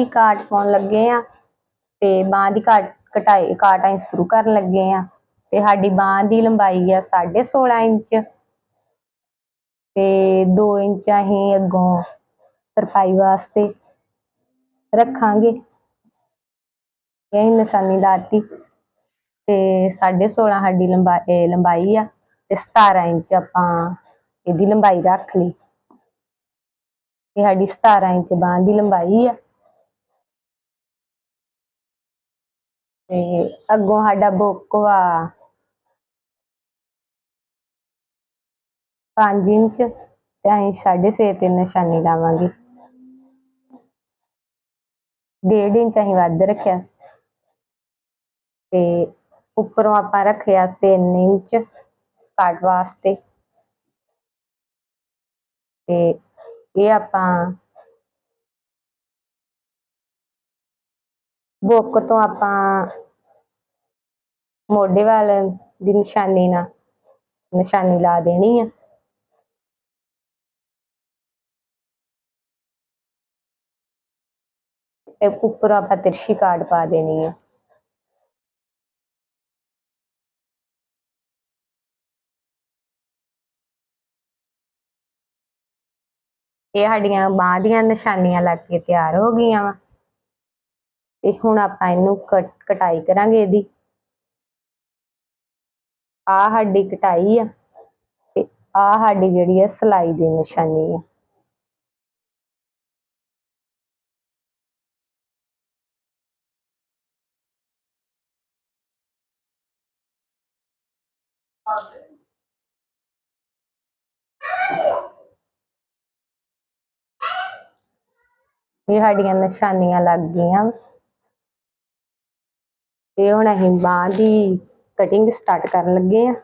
ਦੀ ਕਾਟ ਪਾਉਣ ਲੱਗੇ ਆ ਤੇ ਬਾਹ ਦੀ ਕਾਟ ਕਟਾਈ ਕਾਟ ਅਸੀਂ ਸ਼ੁਰੂ ਕਰਨ ਲੱਗੇ ਆ। ਤੇ ਸਾਡੀ ਬਾਹ ਦੀ ਲੰਬਾਈ ਆ 16.5 ਇੰਚ ਤੇ 2 ਇੰਚ ਅਸੀਂ ਅੱਗੋਂ ਤਰਪਾਈ ਵਾਸਤੇ ਰੱਖਾਂਗੇ। ਇਹ ਅਸੀਂ ਨਿਸ਼ਾਨੀ ਲਾਤੀ ਤੇ 16.5 ਸਾਡੀ ਲੰਬਾਈ ਲੰਬਾਈ ਆ ਤੇ 17 ਇੰਚ ਆਪਾਂ ਇਹਦੀ ਲੰਬਾਈ ਰੱਖ ਲਈ। ਇਹ ਸਾਡੀ 17 ਇੰਚ ਬਾਂਹ ਦੀ ਲੰਬਾਈ ਆ। ਤੇ ਅੱਗੋਂ ਸਾਡਾ ਬੁੱਕ 5 ਇੰਚ ਤੇ ਅਸੀਂ 6.5 ਤੇ ਨਿਸ਼ਾਨੀ ਲਾਵਾਂਗੇ। ਡੇਢ ਇੰਚ ਅਸੀਂ ਵੱਧ ਰੱਖਿਆ। ਤੇ ਉੱਪਰੋਂ ਆਪਾਂ ਰੱਖਿਆ 3 ਇੰਚ ਕਾਟ ਵਾਸਤੇ। ਤੇ ਇਹ ਆਪਾਂ ਬੁੱਕ ਤੋਂ ਆਪਾਂ ਮੋਢੇ ਵਾਲ ਦੀ ਨਿਸ਼ਾਨੀ ਨਾਲ ਨਿਸ਼ਾਨੀ ਲਾ ਦੇਣੀ ਆ। ਤੇ ਉੱਪਰ ਆਪਾਂ ਤਿਰਛੀ ਕਾਟ ਪਾ ਦੇਣੀ ਆ। ਇਹ ਸਾਡੀਆਂ ਬਾਂਹ ਦੀਆਂ ਨਿਸ਼ਾਨੀਆਂ ਲੱਗ ਕੇ ਤਿਆਰ ਹੋ ਗਈਆਂ ਵਾ। ਤੇ ਹੁਣ ਆਪਾਂ ਇਹਨੂੰ ਕਟ, ਕਟਾਈ ਕਰਾਂਗੇ ਇਹਦੀ। ਆ ਸਾਡੀ ਕਟਾਈ ਆ ਤੇ ਆ ਸਾਡੀ ਜਿਹੜੀ ਆ ਸਲਾਈ ਦੀ ਨਿਸ਼ਾਨੀ ਆ। ਇਹ ਸਾਡੀਆਂ ਨਿਸ਼ਾਨੀਆਂ ਲੱਗ ਗਈਆਂ। ਤੇ ਹੁਣ ਅਸੀਂ ਬਾਂਹ ਦੀ ਕਟਿੰਗ ਸਟਾਰਟ ਕਰਨ ਲੱਗੇ ਆ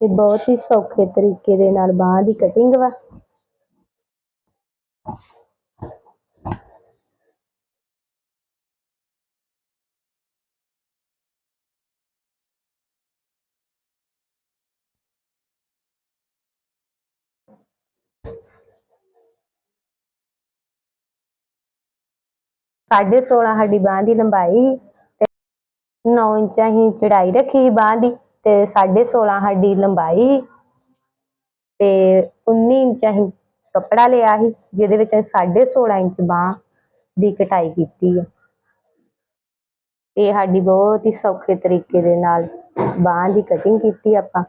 ਤੇ ਬਹੁਤ ਹੀ ਸੌਖੇ ਤਰੀਕੇ ਦੇ ਨਾਲ ਬਾਂਹ ਦੀ ਕਟਿੰਗ ਵਾ। ਸਾਢੇ 16 ਸਾਡੀ ਬਾਂਹ ਦੀ ਲੰਬਾਈ ਤੇ 9 ਇੰਚ ਅਸੀਂ ਚੜਾਈ ਰੱਖੀ ਸੀ ਬਾਂਹ ਦੀ ਤੇ ਸਾਢੇ 16 ਸਾਡੀ ਲੰਬਾਈ ਤੇ 19 ਇੰਚ ਅਸੀਂ ਕੱਪੜਾ ਲਿਆ ਸੀ, ਜਿਹਦੇ ਵਿੱਚ ਅਸੀਂ ਸਾਢੇ 16 ਇੰਚ ਬਾਂਹ ਦੀ ਕਟਾਈ ਕੀਤੀ ਹੈ ਇਹ ਸਾਡੀ ਬਹੁਤ ਹੀ ਸੌਖੇ ਤਰੀਕੇ ਦੇ ਨਾਲ ਬਾਂਹ ਦੀ ਕਟਿੰਗ ਕੀਤੀ ਆਪਾਂ।